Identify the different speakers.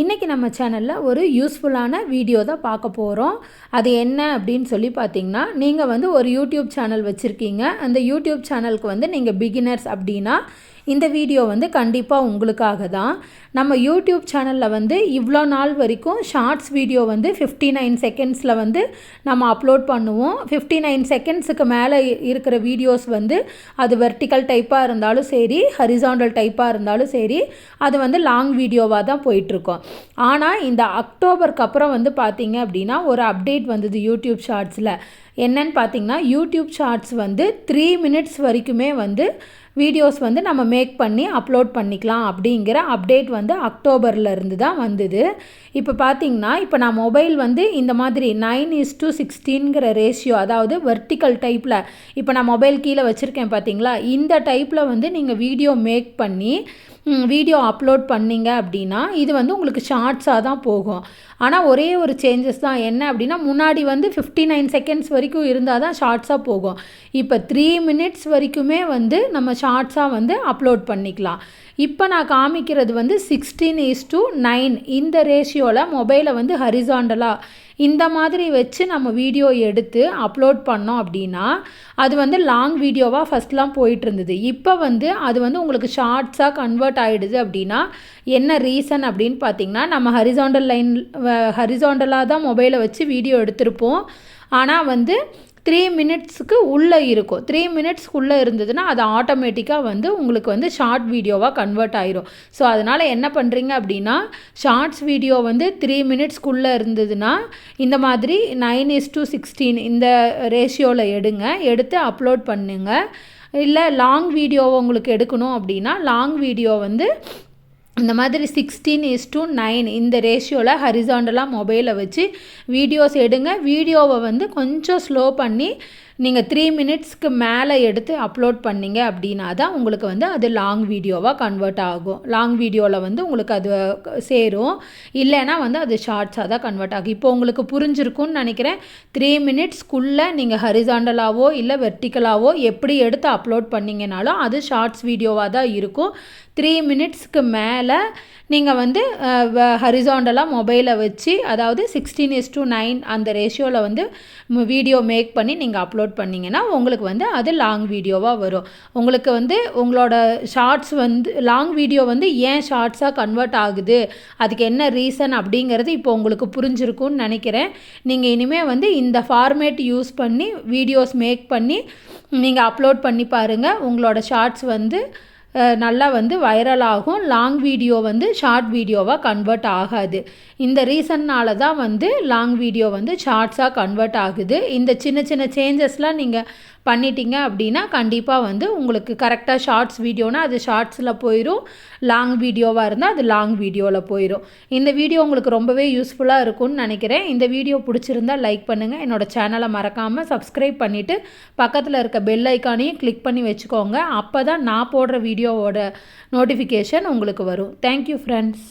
Speaker 1: இன்றைக்கி நம்ம சேனலில் ஒரு யூஸ்ஃபுல்லான வீடியோ தான் பார்க்க போகிறோம் அது என்ன அப்படின்னு சொல்லி பார்த்தீங்கன்னா நீங்கள் வந்து ஒரு யூடியூப் சேனல் வச்சுருக்கீங்க. அந்த யூடியூப் சேனலுக்கு வந்து நீங்கள் பிகினர்ஸ் அப்படின்னா இந்த வீடியோ வந்து கண்டிப்பாக உங்களுக்காக தான். நம்ம யூடியூப் சேனலில் வந்து இவ்வளோ நாள் வரைக்கும் ஷார்ட்ஸ் வீடியோ வந்து ஃபிஃப்டி நைன் செகண்ட்ஸில் வந்து நம்ம அப்லோட் பண்ணுவோம். ஃபிஃப்டி நைன் செகண்ட்ஸுக்கு மேலே இருக்கிற வீடியோஸ் வந்து அது வெர்டிக்கல் டைப்பாக இருந்தாலும் சரி ஹரிசாண்டல் டைப்பாக இருந்தாலும் சரி அது வந்து லாங் வீடியோவாக தான் போயிட்டுருக்கோம் ஆனால் இந்த அக்டோபருக்கு அப்புறம் வந்து பார்த்தீங்க அப்படின்னா ஒரு அப்டேட் வந்தது யூடியூப் ஷார்ட்ஸில். என்னன்னு பார்த்தீங்கன்னா யூடியூப் ஷார்ட்ஸ் வந்து த்ரீ மினிட்ஸ் வரைக்குமே வந்து வீடியோஸ் வந்து நம்ம மேக் பண்ணி அப்லோட் பண்ணிக்கலாம் அப்படிங்கிற அப்டேட் வந்து அக்டோபர்லேருந்து தான் வந்தது. இப்போ பார்த்தீங்கன்னா இப்போ நான் மொபைல் வந்து இந்த மாதிரி நைன் இஸ் டு சிக்ஸ்டீன்கிற ரேஷியோ அதாவது வெர்டிக்கல் டைப்பில் இப்போ நான் மொபைல் கீழே வச்சுருக்கேன் பார்த்தீங்களா? இந்த டைப்பில் வந்து நீங்கள் வீடியோ மேக் பண்ணி வீடியோ அப்லோட் பண்ணிங்க அப்படின்னா இது வந்து உங்களுக்கு ஷார்ட்ஸாக தான் போகும். ஆனால் ஒரே ஒரு சேஞ்சஸ் தான். என்ன அப்படின்னா முன்னாடி வந்து ஃபிஃப்டி நைன் செகண்ட்ஸ் வரைக்கும் இருந்தால் தான் ஷார்ட்ஸாக போகும். இப்போ த்ரீ மினிட்ஸ் வரைக்குமே வந்து நம்ம ஷார்ட்ஸாக வந்து அப்லோட் பண்ணிக்கலாம். இப்போ நான் காமிக்கிறது வந்து சிக்ஸ்டீன் இஸ் டு நைன் இந்த ரேஷியோவில் மொபைலை வந்து ஹரிசாண்டலாக இந்த மாதிரி வச்சு நம்ம வீடியோ எடுத்து அப்லோட் பண்ணோம் அப்படின்னா அது வந்து லாங் வீடியோவாக ஃபஸ்ட்லாம் போயிட்டு இருந்தது இப்போ வந்து அது வந்து உங்களுக்கு ஷார்ட்ஸாக கன்வெர்ட் ஆகிடுது அப்படின்னா என்ன ரீசன் அப்படின்னு பார்த்தீங்கன்னா நம்ம ஹரிசாண்டல் லைன் ஹரிசாண்டலாக தான் மொபைலை வச்சு வீடியோ எடுத்திருப்போம். ஆனால் வந்து த்ரீ மினிட்ஸுக்கு உள்ளே இருக்கும். த்ரீ மினிட்ஸ்க்குள்ளே இருந்ததுன்னா அது ஆட்டோமேட்டிக்காக வந்து உங்களுக்கு வந்து ஷார்ட் வீடியோவாக கன்வெர்ட் ஆயிரும். ஸோ அதனால் என்ன பண்ணுறீங்க அப்படின்னா ஷார்ட்ஸ் வீடியோ வந்து த்ரீ மினிட்ஸ்க்குள்ளே இருந்ததுன்னா இந்த மாதிரி நைன் இஸ் டு சிக்ஸ்டீன் இந்த ரேஷியோவில் எடுங்க. எடுத்து அப்லோட் பண்ணுங்கள் இல்லை லாங் வீடியோவை உங்களுக்கு எடுக்கணும் அப்படின்னா லாங் வீடியோ வந்து இந்த மாதிரி சிக்ஸ்டீன் இஸ் டு நைன் இந்த ரேஷியோவில் ஹரிசாண்டலாக மொபைலை வச்சு வீடியோஸ் எடுங்க. வீடியோவை வந்து கொஞ்சம் ஸ்லோ பண்ணி நீங்கள் த்ரீ மினிட்ஸ்க்கு மேலே எடுத்து அப்லோட் பண்ணிங்க அப்படின்னா தான் உங்களுக்கு வந்து அது லாங் வீடியோவாக கன்வெர்ட் ஆகும். லாங் வீடியோவில் வந்து உங்களுக்கு அது சேரும். இல்லைன்னா வந்து அது ஷார்ட்ஸாக தான் கன்வெர்ட் ஆகும். இப்போ உங்களுக்கு புரிஞ்சிருக்கும்னு நினைக்கிறேன். த்ரீ மினிட்ஸ்க்குள்ளே நீங்கள் ஹரிசாண்டலாவோ இல்லை வெர்டிக்கலாவோ எப்படி எடுத்து அப்லோட் பண்ணிங்கனாலும் அது ஷார்ட்ஸ் வீடியோவாக தான் இருக்கும். த்ரீ மினிட்ஸ்க்கு மேலே நீங்கள் வந்து ஹரிசாண்டலாக மொபைலை வச்சு அதாவது சிக்ஸ்டீன் இஸ் டூ நைன் அந்த ரேஷியோவில் வந்து வீடியோ மேக் பண்ணி நீங்கள் அப்லோட் பண்ணிங்கன்னா உங்களுக்கு வந்து அது லாங் வீடியோவாக வரும். உங்களுக்கு வந்து உங்களோட ஷார்ட்ஸ் வந்து லாங் வீடியோ வந்து ஏன் ஷார்ட்ஸாக கன்வெர்ட் ஆகுது? அதுக்கு என்ன ரீசன் அப்படிங்கிறது இப்போ உங்களுக்கு புரிஞ்சிருக்கும்னு நினைக்கிறேன். நீங்கள் இனிமேல் வந்து இந்த ஃபார்மேட் யூஸ் பண்ணி வீடியோஸ் மேக் பண்ணி நீங்கள் அப்லோட் பண்ணி பாருங்கள் உங்களோட ஷார்ட்ஸ் வந்து நல்லா வந்து வைரல் ஆகும். லாங் வீடியோ வந்து ஷார்ட் வீடியோவாக கன்வெர்ட் ஆகாது. இந்த ரீசன்னால் தான் வந்து லாங் வீடியோ வந்து ஷார்ட்ஸாக கன்வெர்ட் ஆகுது. இந்த சின்ன சின்ன சேஞ்சஸ்லாம் நீங்கள் பண்ணிட்டீங்க அப்படின்னா கண்டிப்பாக வந்து உங்களுக்கு கரெக்டாக ஷார்ட்ஸ் வீடியோனா அது ஷார்ட்ஸில் போயிடும் லாங் வீடியோவாக இருந்தால் அது லாங் வீடியோவில் போயிடும் இந்த வீடியோ உங்களுக்கு ரொம்பவே யூஸ்ஃபுல்லாக இருக்கும்னு நினைக்கிறேன். இந்த வீடியோ பிடிச்சிருந்தால் லைக் பண்ணுங்கள் என்னோடய சேனலை மறக்காமல் சப்ஸ்கிரைப் பண்ணிவிட்டு பக்கத்தில் இருக்க பெல் ஐக்கானையும் கிளிக் பண்ணி வச்சுக்கோங்க. அப்போ தான் நான் போடுற வீடியோவோட நோட்டிஃபிகேஷன் உங்களுக்கு வரும். Thank you friends